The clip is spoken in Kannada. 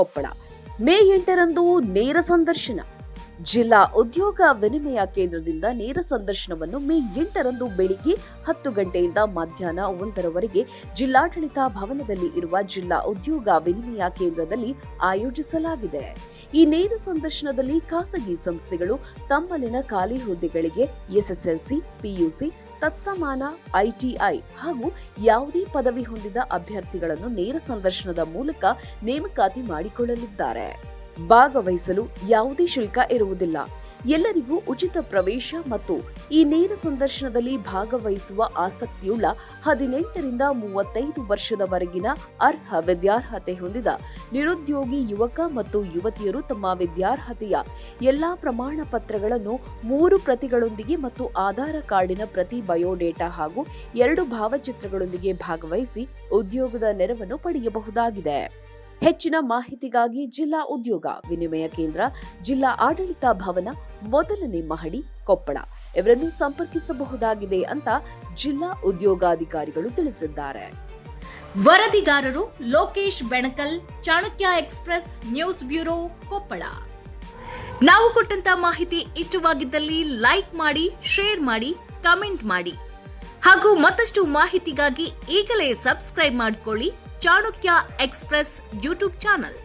ಕೊಪ್ಪಳ. ಮೇ ಎಂಟರಂದು ನೇರ ಸಂದರ್ಶನ. ಜಿಲ್ಲಾ ಉದ್ಯೋಗ ವಿನಿಮಯ ಕೇಂದ್ರದಿಂದ ನೇರ ಸಂದರ್ಶನವನ್ನು ಮೇ ಎಂಟರಂದು ಬೆಳಿಗ್ಗೆ ಹತ್ತು ಗಂಟೆಯಿಂದ ಮಧ್ಯಾಹ್ನ ಒಂದರವರೆಗೆ ಜಿಲ್ಲಾಡಳಿತ ಭವನದಲ್ಲಿ ಇರುವ ಜಿಲ್ಲಾ ಉದ್ಯೋಗ ವಿನಿಮಯ ಕೇಂದ್ರದಲ್ಲಿ ಆಯೋಜಿಸಲಾಗಿದೆ. ಈ ನೇರ ಸಂದರ್ಶನದಲ್ಲಿ ಖಾಸಗಿ ಸಂಸ್ಥೆಗಳು ತಮ್ಮಲ್ಲಿನ ಖಾಲಿ ಹುದ್ದೆಗಳಿಗೆ ಎಸ್ಎಸ್ಎಲ್ಸಿ, ಪಿಯುಸಿ ತತ್ಸಮಾನ ಐಟಿಐ ಹಾಗೂ ಯಾವುದೇ ಪದವಿ ಹೊಂದಿದ ಅಭ್ಯರ್ಥಿಗಳನ್ನು ನೇರ ಸಂದರ್ಶನದ ಮೂಲಕ ನೇಮಕಾತಿ ಮಾಡಿಕೊಳ್ಳಲಿದ್ದಾರೆ. ಭಾಗವಹಿಸಲು ಯಾವುದೇ ಶುಲ್ಕ ಇರುವುದಿಲ್ಲ. ಎಲ್ಲರಿಗೂ ಉಚಿತ ಪ್ರವೇಶ ಮತ್ತು ಈ ನೇರ ಸಂದರ್ಶನದಲ್ಲಿ ಭಾಗವಹಿಸುವ ಆಸಕ್ತಿಯುಳ್ಳ ಹದಿನೆಂಟರಿಂದ ಮೂವತ್ತೈದು ವರ್ಷದವರೆಗಿನ ಅರ್ಹ ವಿದ್ಯಾರ್ಹತೆ ಹೊಂದಿದ ನಿರುದ್ಯೋಗಿ ಯುವಕ ಮತ್ತು ಯುವತಿಯರು ತಮ್ಮ ವಿದ್ಯಾರ್ಹತೆಯ ಎಲ್ಲಾ ಪ್ರಮಾಣ ಪತ್ರಗಳನ್ನು ಮೂರು ಪ್ರತಿಗಳೊಂದಿಗೆ ಮತ್ತು ಆಧಾರ ಕಾರ್ಡಿನ ಪ್ರತಿ ಬಯೋಡೇಟಾ ಹಾಗೂ ಎರಡು ಭಾವಚಿತ್ರಗಳೊಂದಿಗೆ ಭಾಗವಹಿಸಿ ಉದ್ಯೋಗದ ನೆರವನ್ನು ಪಡೆಯಬಹುದಾಗಿದೆ. ಹೆಚ್ಚಿನ ಮಾಹಿತಿಗಾಗಿ ಜಿಲ್ಲಾ ಉದ್ಯೋಗ ವಿನಿಮಯ ಕೇಂದ್ರ, ಜಿಲ್ಲಾ ಆಡಳಿತ ಭವನ, ಮೊದಲನೇ ಮಹಡಿ, ಕೊಪ್ಪಳ. ಇವರನ್ನು ಸಂಪರ್ಕಿಸಬಹುದಾಗಿದೆ ಅಂತ ಜಿಲ್ಲಾ ಉದ್ಯೋಗಾಧಿಕಾರಿಗಳು ತಿಳಿಸಿದ್ದಾರೆ. ವರದಿಗಾರರು Lokesh Benakal, Chanakya express news bureau, Koppal. ನಾವು ಕೊಟ್ಟಂತ ಮಾಹಿತಿ ಇಷ್ಟವಾಗಿದ್ದಲ್ಲಿ ಲೈಕ್ ಮಾಡಿ, ಶೇರ್ ಮಾಡಿ, ಕಮೆಂಟ್ ಮಾಡಿ. ಹಾಗೂ ಮತ್ತಷ್ಟು ಮಾಹಿತಿಗಾಗಿ ಈಗಲೇ ಸಬ್ಸ್ಕ್ರೈಬ್ ಮಾಡಿಕೊಳ್ಳಿ. Chanakya express YouTube channel.